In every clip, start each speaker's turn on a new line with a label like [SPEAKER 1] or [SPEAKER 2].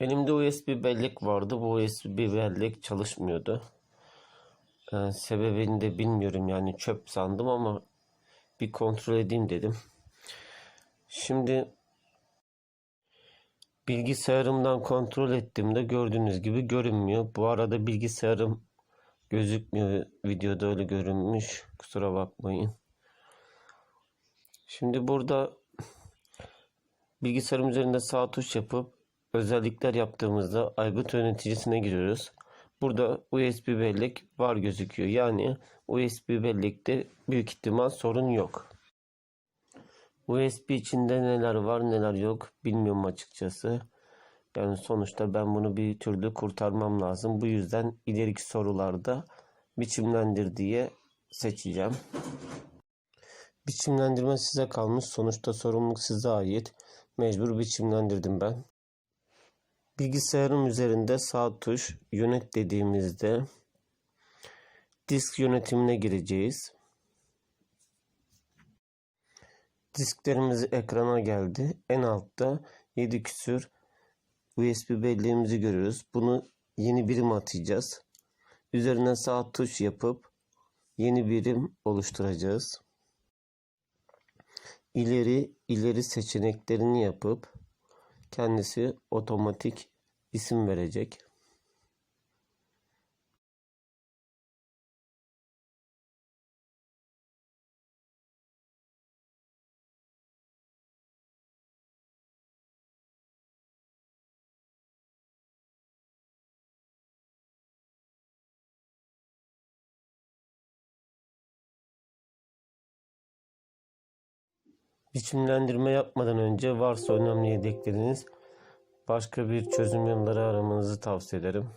[SPEAKER 1] Elimde USB bellek vardı. Bu USB bellek çalışmıyordu. Ee, sebebini de bilmiyorum yani çöp sandım ama bir kontrol edeyim dedim. Şimdi bilgisayarımdan kontrol ettiğimde gördüğünüz gibi görünmüyor. Bu arada bilgisayarım gözükmüyor. Videoda öyle görünmüş. Kusura bakmayın. Şimdi burada bilgisayarım üzerinde sağ tuş yapıp özellikler yaptığımızda aygıt yöneticisine giriyoruz. Burada USB bellek var gözüküyor. Yani USB bellekte büyük ihtimal sorun yok. USB içinde neler var neler yok bilmiyorum açıkçası. Yani sonuçta ben bunu bir türlü kurtarmam lazım. Bu yüzden ileriki sorularda biçimlendir diye seçeceğim. Biçimlendirme size kalmış. Sonuçta sorumluluk size ait. Mecbur biçimlendirdim ben. Bilgisayarım üzerinde sağ tuş yönet dediğimizde disk yönetimine gireceğiz. Disklerimiz ekrana geldi. En altta 7 küsür USB belleğimizi görüyoruz. Bunu yeni birim atacağız. Üzerine sağ tuş yapıp yeni birim oluşturacağız. İleri ileri seçeneklerini yapıp kendisi otomatik isim verecek. Biçimlendirme yapmadan önce varsa önemli yedekleriniz başka bir çözüm yolları aramanızı tavsiye ederim.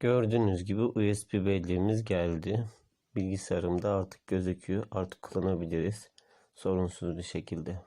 [SPEAKER 1] Gördüğünüz gibi USB belleğimiz geldi. Bilgisayarımda artık gözüküyor. Artık kullanabiliriz. Sorunsuz bir şekilde.